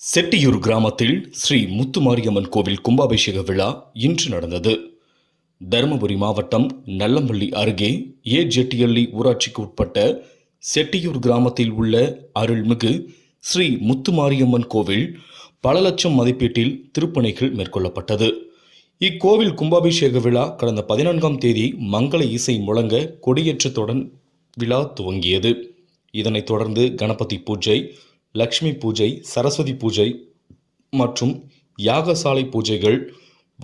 செட்டியூர் கிராமத்தில் ஸ்ரீ முத்துமாரியம்மன் கோவில் கும்பாபிஷேக விழா இன்று நடந்தது. தருமபுரி மாவட்டம் நல்லம்பள்ளி அருகே ஏ ஜெட்டியள்ளி ஊராட்சிக்கு உட்பட்ட செட்டியூர் கிராமத்தில் உள்ள அருள்மிகு ஸ்ரீ முத்துமாரியம்மன் கோவில் பல லட்சம் மதிப்பீட்டில் திருப்பணிகள் மேற்கொள்ளப்பட்டது. இக்கோவில் கும்பாபிஷேக விழா கடந்த பதினான்காம் தேதி மங்கள இசை முழங்க கொடியேற்றத்துடன் விழா துவங்கியது. இதனைத் தொடர்ந்து கணபதி பூஜை லக்ஷ்மி பூஜை சரஸ்வதி பூஜை மற்றும் யாகசாலை பூஜைகள்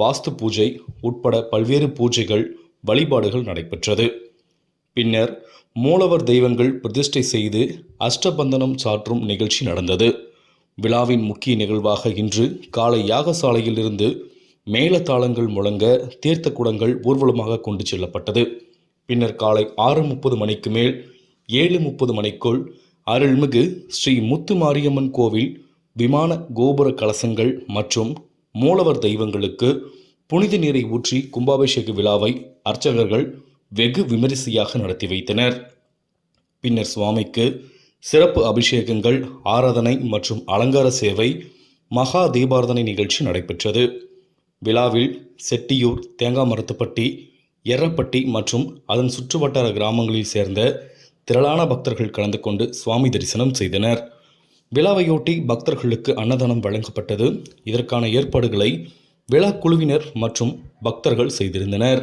வாஸ்து பூஜை உட்பட பல்வேறு பூஜைகள் வழிபாடுகள் நடைபெற்றது. பின்னர் மூலவர் தெய்வங்கள் பிரதிஷ்டை செய்து அஷ்டபந்தனம் சாற்றும் நிகழ்ச்சி நடந்தது. விழாவின் முக்கிய நிகழ்வாக இன்று காலை யாகசாலையிலிருந்து இருந்து முழங்க தீர்த்த குடங்கள் ஊர்வலமாக கொண்டு செல்லப்பட்டது. பின்னர் காலை ஆறு முப்பது மணிக்கு மேல் ஏழு முப்பது மணிக்குள் அருள்மிகு ஸ்ரீ முத்து மாரியம்மன் கோவில் விமான கோபுர கலசங்கள் மற்றும் மூலவர் தெய்வங்களுக்கு புனித நீரை ஊற்றி கும்பாபிஷேக விழாவை அர்ச்சகர்கள் வெகு விமரிசையாக நடத்தி வைத்தனர். பின்னர் சுவாமிக்கு சிறப்பு அபிஷேகங்கள் ஆராதனை மற்றும் அலங்கார சேவை மகா தீபாரதனை நிகழ்ச்சி நடைபெற்றது. விழாவில் செட்டியூர் தேங்காமரத்துப்பட்டி எர்ரப்பட்டி மற்றும் அதன் சுற்றுவட்டார கிராமங்களில் சேர்ந்த திரளான பக்தர்கள் கலந்து கொண்டு சுவாமி தரிசனம் செய்தனர். விழாவையொட்டி பக்தர்களுக்கு அன்னதானம் வழங்கப்பட்டது. இதற்கான ஏற்பாடுகளை விழா குழுவினர் மற்றும் பக்தர்கள் செய்திருந்தனர்.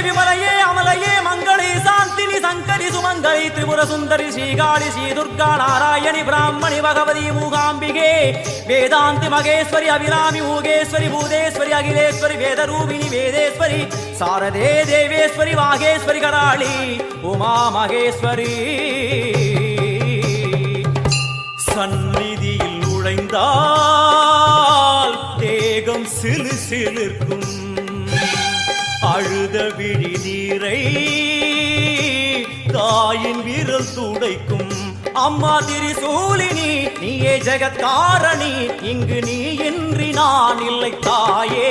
கமலையே விமலையே அமலையே மங்களே சாந்தினி சங்கரி சுமங்கலி திரிபுர சுந்தரி ஸ்ரீகாளி ஸ்ரீ துர்கா நாராயணி பிராமணி பகவதி மூகாம்பிகே வேதாந்தி மகேஸ்வரி அபிராமி மூகேஸ்வரி பூதேஸ்வரி அகிலேஸ்வரி வேதரூபிணி வேதேஸ்வரி சாரதே தேவேஸ்வரி வாகேஸ்வரி கராளி உமா மகேஸ்வரி. சந்நிதியில் நுழைந்தார் சிலு சிலிர்க்கும் அழுத விழி நீரை தாயின் வீரல் துடைக்கும். அம்மா திரிசூலினி நீயே ஜெகத்காரணி இங்கு நீ இன்றி நான் இல்லை தாயே.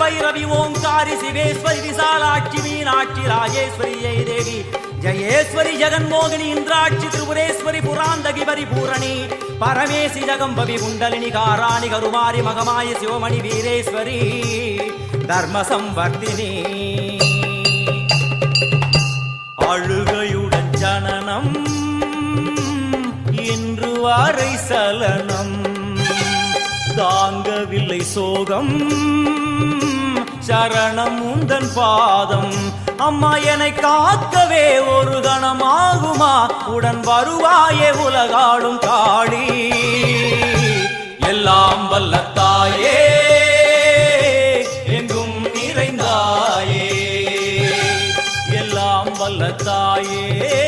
பைரவி ஓங்காரி சிவேஸ்வரி விசாலாட்சி மீனாட்சி ராஜேஸ்வரி ஜெய தேவி. ஜெயேஸ்வரி ஜெகன்மோகினி இந்திராட்சி திரிபுரேஸ்வரி புராந்தகி பரிபூரணி. பரமேசி ஜகம்பவி குண்டலினி காராணி கருமாரி மகமாய சிவமணி வீரேஸ்வரி. தர்ம சம்வர்த்தினி அழுகையுடன் ஜனனம் இன்று வாரை சலனம். தாங்கவில்லை சோகம் சரணம் உந்தன் பாதம். அம்மா என்னை காக்கவே ஒரு கணமாகுமா? உடன் வருவாயே உலகாடும் காளி எல்லாம் வல்லத்தாயே எங்கும் நிறைந்தாயே. எல்லாம் வல்லத்தாயே.